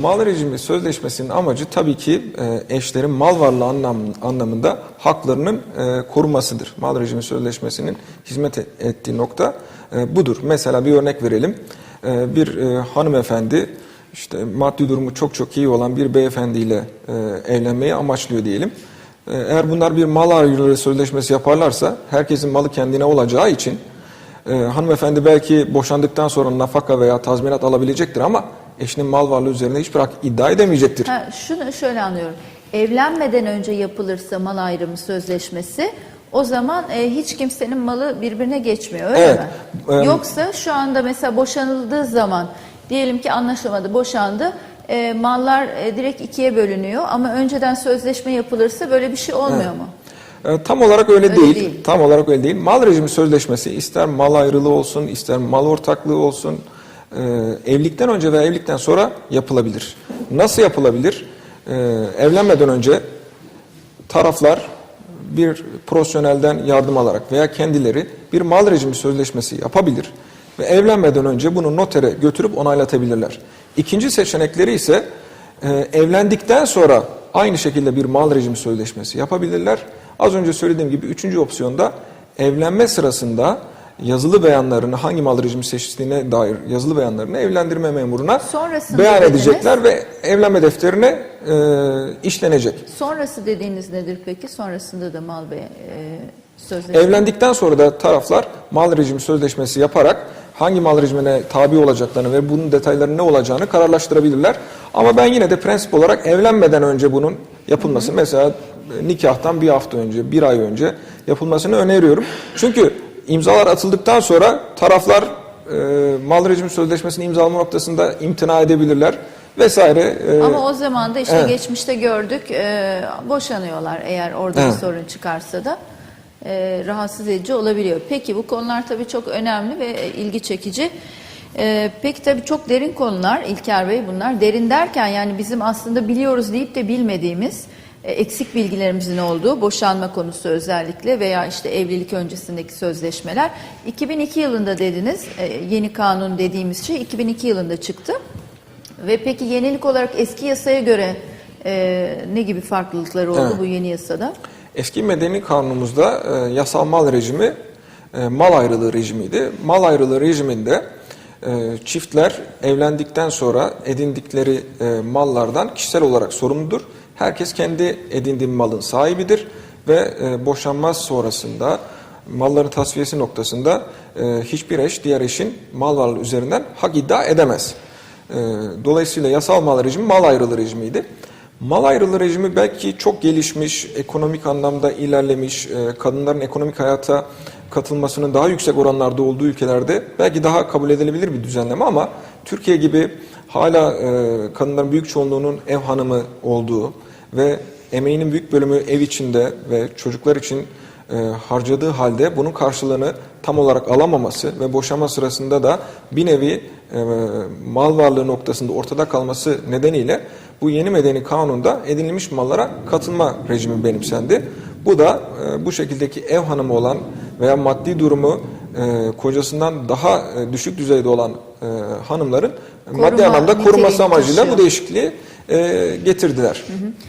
Mal rejimi sözleşmesinin amacı tabii ki e, eşlerin mal varlığı anlam, anlamında haklarının e, korumasıdır. Mal rejimi sözleşmesinin hizmet e- ettiği nokta budur. Mesela bir örnek verelim. Bir hanımefendi işte maddi durumu çok çok iyi olan bir beyefendiyle evlenmeyi amaçlıyor diyelim. Eğer bunlar bir mal ayrılığı sözleşmesi yaparlarsa herkesin malı kendine olacağı için hanımefendi belki boşandıktan sonra nafaka veya tazminat alabilecektir ama eşinin mal varlığı üzerinde hiçbir hak iddia edemeyecektir. Ha, şunu şöyle anlıyorum. Evlenmeden önce yapılırsa mal ayrımı sözleşmesi o zaman e, hiç kimsenin malı birbirine geçmiyor öyle Evet, mi? em, Yoksa şu anda mesela boşanıldığı zaman diyelim ki anlaşamadı boşandı e, mallar e, direkt ikiye bölünüyor ama önceden sözleşme yapılırsa böyle bir şey olmuyor mu? Ee, Tam olarak öyle, Öyle değil. değil. Tam olarak öyle değil. Mal rejimi sözleşmesi ister mal ayrılığı olsun, ister mal ortaklığı olsun, e, evlilikten önce veya evlilikten sonra yapılabilir. Nasıl yapılabilir? Ee, evlenmeden önce taraflar bir profesyonelden yardım alarak veya kendileri bir mal rejimi sözleşmesi yapabilir ve evlenmeden önce bunu notere götürüp onaylatabilirler. İkinci seçenekleri ise e, evlendikten sonra aynı şekilde bir mal rejimi sözleşmesi yapabilirler. Az önce söylediğim gibi üçüncü opsiyonda evlenme sırasında yazılı beyanlarını hangi mal rejimi seçtiğine dair yazılı beyanlarını evlendirme memuruna Sonrasında beyan dediniz. edecekler ve evlenme defterine e, işlenecek. Sonrası dediğiniz nedir peki? Sonrasında da mal be, e, sözleşme. Evlendikten sonra da taraflar mal rejimi sözleşmesi yaparak hangi mal rejimine tabi olacaklarını ve bunun detaylarının ne olacağını kararlaştırabilirler. Ama ben yine de prensip olarak evlenmeden önce bunun yapılması mesela e, nikahtan bir hafta önce, bir ay önce yapılmasını öneriyorum. Çünkü imzalar atıldıktan sonra taraflar e, mal rejimi sözleşmesini imzalama noktasında imtina edebilirler vesaire. E, Ama o zaman da işte Evet. geçmişte gördük e, boşanıyorlar eğer orada Evet. bir sorun çıkarsa da e, rahatsız edici olabiliyor. Peki bu konular tabii çok önemli ve ilgi çekici. E, peki tabii çok derin konular İlker Bey bunlar. Derin derken yani bizim aslında biliyoruz deyip de bilmediğimiz eksik bilgilerimizin olduğu boşanma konusu özellikle veya işte evlilik öncesindeki sözleşmeler. 2002 yılında dediniz e, yeni kanun dediğimiz şey 2002 yılında çıktı. Ve peki yenilik olarak eski yasaya göre e, ne gibi farklılıkları oldu Evet. bu yeni yasada? Eski medeni kanunumuzda e, yasal mal rejimi e, mal ayrılığı rejimiydi. Mal ayrılığı rejiminde e, çiftler evlendikten sonra edindikleri e, mallardan kişisel olarak sorumludur. Herkes kendi edindiği malın sahibidir ve e, boşanma sonrasında malların tasfiyesi noktasında e, hiçbir eş diğer eşin mal varlığı üzerinden hak iddia edemez. E, Dolayısıyla yasal mal rejimi mal ayrılığı rejimiydi. Mal ayrılığı rejimi belki çok gelişmiş, ekonomik anlamda ilerlemiş, e, kadınların ekonomik hayata katılmasının daha yüksek oranlarda olduğu ülkelerde belki daha kabul edilebilir bir düzenleme ama Türkiye gibi hala e, kadınların büyük çoğunluğunun ev hanımı olduğu ve emeğinin büyük bölümü ev içinde ve çocuklar için e, harcadığı halde bunun karşılığını tam olarak alamaması ve boşama sırasında da bir nevi e, mal varlığı noktasında ortada kalması nedeniyle bu yeni medeni kanunda edinilmiş mallara katılma rejimi benimsendi. Bu da e, bu şekildeki ev hanımı olan veya maddi durumu e, kocasından daha e, düşük düzeyde olan e, hanımların maddi Koruma anlamda koruması niteliği amacıyla bu değişikliği e, getirdiler.